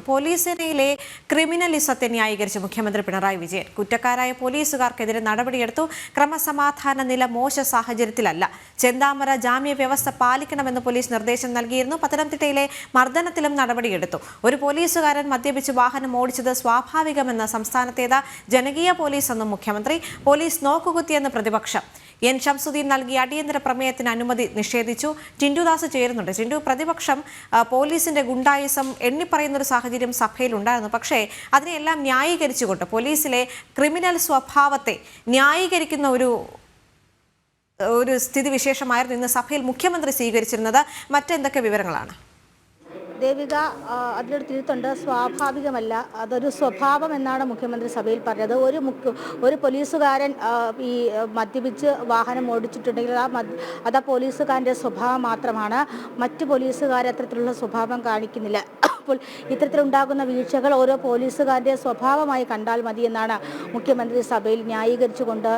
Police സേനയിലെ ക്രിമിനലിസത്തെ ന്യായീകരിച്ച് മുഖ്യമന്ത്രി പിണറായി വിജയൻ. കുറ്റക്കാരായ പോലീസുകാർക്കെതിരെ നടപടിയെടുത്തു. ക്രമസമാധാന നില മോശ സാഹചര്യത്തിലല്ല. ചെന്താമര ജാമ്യ വ്യവസ്ഥ പാലിക്കണമെന്ന് പോലീസ് നിർദ്ദേശം നൽകിയിരുന്നു. പത്തനംതിട്ടയിലെ മർദ്ദനത്തിലും നടപടിയെടുത്തു. ഒരു പോലീസുകാരൻ മദ്യപിച്ച് വാഹനം ഓടിച്ചത് സ്വാഭാവികമെന്ന് സംസ്ഥാനത്തേത് ജനകീയ പോലീസ് എന്നും മുഖ്യമന്ത്രി. പോലീസ് നോക്കുകുത്തിയെന്ന് പ്രതിപക്ഷം. എൻ ഷംസുദ്ദീൻ നൽകിയ അടിയന്തര പ്രമേയത്തിന് അനുമതി നിഷേധിച്ചു. ടിൻഡുദാസ് ചേരുന്നുണ്ട്. ടിൻഡു പ്രതിപക്ഷം പോലീസിന്റെ ഗുണ്ടായുസം എണ്ണിപ്പറയുന്ന ഒരു സാഹചര്യം സഭയിലുണ്ടായിരുന്നു. പക്ഷേ അതിനെയെല്ലാം ന്യായീകരിച്ചുകൊണ്ട് പോലീസിലെ ക്രിമിനൽ സ്വഭാവത്തെ ന്യായീകരിക്കുന്ന ഒരു ഒരു സ്ഥിതിവിശേഷമായിരുന്നു ഇന്ന് സഭയിൽ മുഖ്യമന്ത്രി സ്വീകരിച്ചിരുന്നത്. മറ്റെന്തൊക്കെ വിവരങ്ങളാണ്? ദേവിക അതിലൊരു തിരുത്തുണ്ട്. സ്വാഭാവികമല്ല അതൊരു സ്വഭാവം എന്നാണ് മുഖ്യമന്ത്രി സഭയിൽ പറഞ്ഞത്. ഒരു മുഖ്യ ഒരു പോലീസുകാരൻ ഈ മദ്യപിച്ച് വാഹനം ഓടിച്ചിട്ടുണ്ടെങ്കിൽ ആ അത് ആ പോലീസുകാരന്റെ സ്വഭാവം മാത്രമാണ്. മറ്റ് പോലീസുകാർ അത്തരത്തിലുള്ള സ്വഭാവം കാണിക്കുന്നില്ല. അപ്പോൾ ഇത്തരത്തിലുണ്ടാകുന്ന വീഴ്ചകൾ ഓരോ പോലീസുകാരുടെ സ്വഭാവമായി കണ്ടാൽ മതി എന്നാണ് മുഖ്യമന്ത്രി സഭയിൽ ന്യായീകരിച്ചുകൊണ്ട്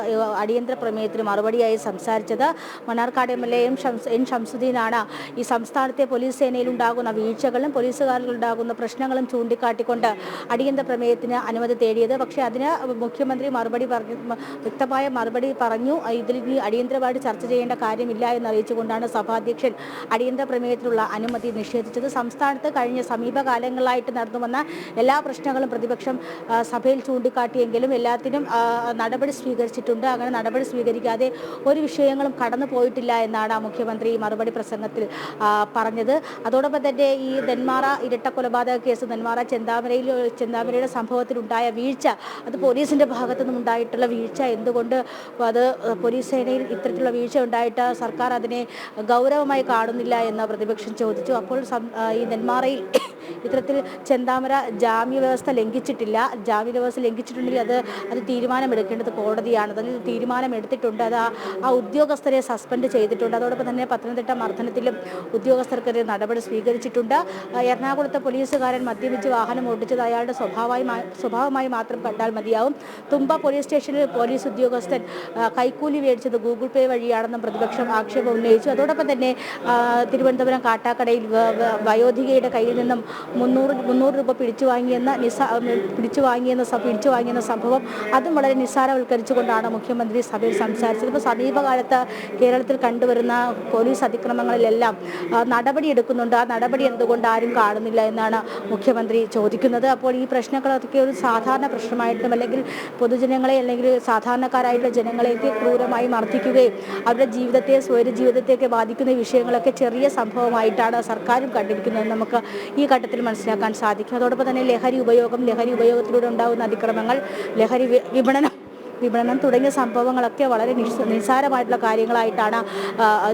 അടിയന്തര പ്രമേയത്തിന് മറുപടിയായി സംസാരിച്ചത്. മണ്ണാർക്കാട് എം. എൽ. എ. ഷംസുദ്ദീനാണ്. ഈ സംസ്ഥാനത്തെ പോലീസ് സേനയിൽ ഉണ്ടാകുന്ന വീഴ്ചകളും പോലീസുകാരിൽ ഉണ്ടാകുന്ന പ്രശ്നങ്ങളും ചൂണ്ടിക്കാട്ടിക്കൊണ്ട് അടിയന്തര പ്രമേയത്തിന് അനുമതി തേടിയത്. പക്ഷേ അതിന് മുഖ്യമന്ത്രി മറുപടി പറഞ്ഞു വ്യക്തമായ മറുപടി പറഞ്ഞു. ഇതിൽ ഇനി അടിയന്തരമായിട്ട് ചർച്ച ചെയ്യേണ്ട കാര്യമില്ല എന്ന് അറിയിച്ചുകൊണ്ടാണ് സഭാധ്യക്ഷൻ അടിയന്തര പ്രമേയത്തിനുള്ള അനുമതി നിഷേധിച്ചത്. സംസ്ഥാനത്ത് കഴിഞ്ഞ സമീപകാലങ്ങളായിട്ട് നടന്നു വന്ന എല്ലാ പ്രശ്നങ്ങളും പ്രതിപക്ഷം സഭയിൽ ചൂണ്ടിക്കാട്ടിയെങ്കിലും എല്ലാത്തിനും നടപടി സ്വീകരിച്ചിട്ടുണ്ട്. അങ്ങനെ നടപടി സ്വീകരിക്കാതെ ഒരു വിഷയങ്ങളും കടന്നു പോയിട്ടില്ല എന്നാണ് മുഖ്യമന്ത്രി മറുപടി പ്രസംഗത്തിൽ പറഞ്ഞത്. അതോടൊപ്പം തന്നെ ഈ നെന്മാറ ഇരട്ട കൊലപാതക കേസ് നെന്മാറ ചെന്താമരയിൽ ചെന്താമരയുടെ സംഭവത്തിലുണ്ടായ വീഴ്ച അത് പോലീസിന്റെ ഭാഗത്തു നിന്നും ഉണ്ടായിട്ടുള്ള വീഴ്ച എന്തുകൊണ്ട് അത് പോലീസ് സേനയിൽ ഇത്തരത്തിലുള്ള വീഴ്ച ഉണ്ടായിട്ട് സർക്കാർ അതിനെ ഗൗരവമായി കാണുന്നില്ല എന്ന് പ്രതിപക്ഷം ചോദിച്ചു. അപ്പോൾ ഈ നെന്മാറയിൽ ഇത്തരത്തിൽ ചെന്താമര ജാമ്യ വ്യവസ്ഥ ലംഘിച്ചിട്ടില്ല. ജാമ്യ വ്യവസ്ഥ ലംഘിച്ചിട്ടുണ്ടെങ്കിൽ അത് അത് തീരുമാനമെടുക്കേണ്ടത് കോടതിയാണ്. അതിൽ തീരുമാനമെടുത്തിട്ടുണ്ട്. അത് ആ ഉദ്യോഗസ്ഥരെ സസ്പെൻഡ് ചെയ്തിട്ടുണ്ട്. അതോടൊപ്പം തന്നെ പത്തനംതിട്ട മർദ്ദനത്തിലും ഉദ്യോഗസ്ഥർക്കെതിരെ നടപടി സ്വീകരിച്ചിട്ടുണ്ട്. എറണാകുളത്തെ പോലീസുകാരൻ മദ്യപിച്ച് വാഹനം ഓടിച്ചത് അയാളുടെ സ്വഭാവമായി സ്വഭാവമായി മാത്രം കണ്ടാൽ മതിയാവും. തുമ്പ പോലീസ് സ്റ്റേഷനിൽ പോലീസ് ഉദ്യോഗസ്ഥൻ കൈക്കൂലി മേടിച്ചത് ഗൂഗിൾ പേ വഴിയാണെന്നും പ്രതിപക്ഷം ആക്ഷേപം ഉന്നയിച്ചു. അതോടൊപ്പം തന്നെ തിരുവനന്തപുരം കാട്ടാക്കടയിൽ വയോധികയുടെ കയ്യിൽ നിന്നും മുന്നൂറ് മുന്നൂറ് രൂപ പിടിച്ചു വാങ്ങിയെന്ന നിസാ പിടിച്ചു വാങ്ങിയെന്ന പിടിച്ചു വാങ്ങിയെന്ന സംഭവം. അതും വളരെ നിസ്സാരവൽക്കരിച്ചുകൊണ്ടാണ് മുഖ്യമന്ത്രി സഭയിൽ സംസാരിച്ചത്. ഇപ്പോൾ സമീപകാലത്ത് കേരളത്തിൽ കണ്ടുവരുന്ന പോലീസ് അതിക്രമങ്ങളിലെല്ലാം നടപടിയെടുക്കുന്നുണ്ട് ആ നടപടി എന്തുകൊണ്ട് ആരും കാണുന്നില്ല എന്നാണ് മുഖ്യമന്ത്രി ചോദിക്കുന്നത്. അപ്പോൾ ഈ പ്രശ്നങ്ങളൊക്കെ ഒരു സാധാരണ പ്രശ്നമായിട്ടും അല്ലെങ്കിൽ പൊതുജനങ്ങളെ അല്ലെങ്കിൽ സാധാരണക്കാരായിട്ടുള്ള ജനങ്ങളെയൊക്കെ ക്രൂരമായി മർദ്ദിക്കുകയും അവരുടെ ജീവിതത്തെ സ്വൈര ജീവിതത്തെയൊക്കെ ബാധിക്കുന്ന വിഷയങ്ങളൊക്കെ ചെറിയ സംഭവമായിട്ടാണ് സർക്കാരും കണ്ടിരിക്കുന്നത് നമുക്ക് ഈ ഘട്ടത്തിൽ മനസ്സിലാക്കാൻ സാധിക്കും. അതോടൊപ്പം തന്നെ ലഹരി ഉപയോഗം ലഹരി ഉപയോഗത്തിലൂടെ ഉണ്ടാകുന്ന അതിക്രമങ്ങൾ ലഹരി വിപണനം വിപണനം തുടങ്ങിയ സംഭവങ്ങളൊക്കെ വളരെ നിസ്സ- നിസ്സാരമായിട്ടുള്ള കാര്യങ്ങളായിട്ടാണ്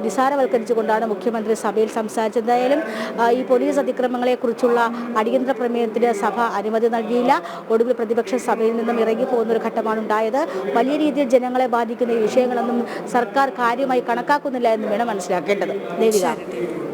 നിസ്സാരവൽക്കരിച്ചുകൊണ്ടാണ് മുഖ്യമന്ത്രി സഭയിൽ സംസാരിച്ചത്. എന്തായാലും ഈ പോലീസ് അതിക്രമങ്ങളെക്കുറിച്ചുള്ള അടിയന്തര പ്രമേയത്തിന് സഭ അനുമതി നൽകിയില്ല. ഒടുവിൽ പ്രതിപക്ഷ സഭയിൽ നിന്നും ഇറങ്ങി പോകുന്ന ഒരു ഘട്ടമാണ് ഉണ്ടായത് വലിയ രീതിയിൽ ജനങ്ങളെ ബാധിക്കുന്ന ഈ വിഷയങ്ങളൊന്നും സർക്കാർ കാര്യമായി കണക്കാക്കുന്നില്ല എന്ന് വേണം മനസ്സിലാക്കേണ്ടത്. ദേവിക.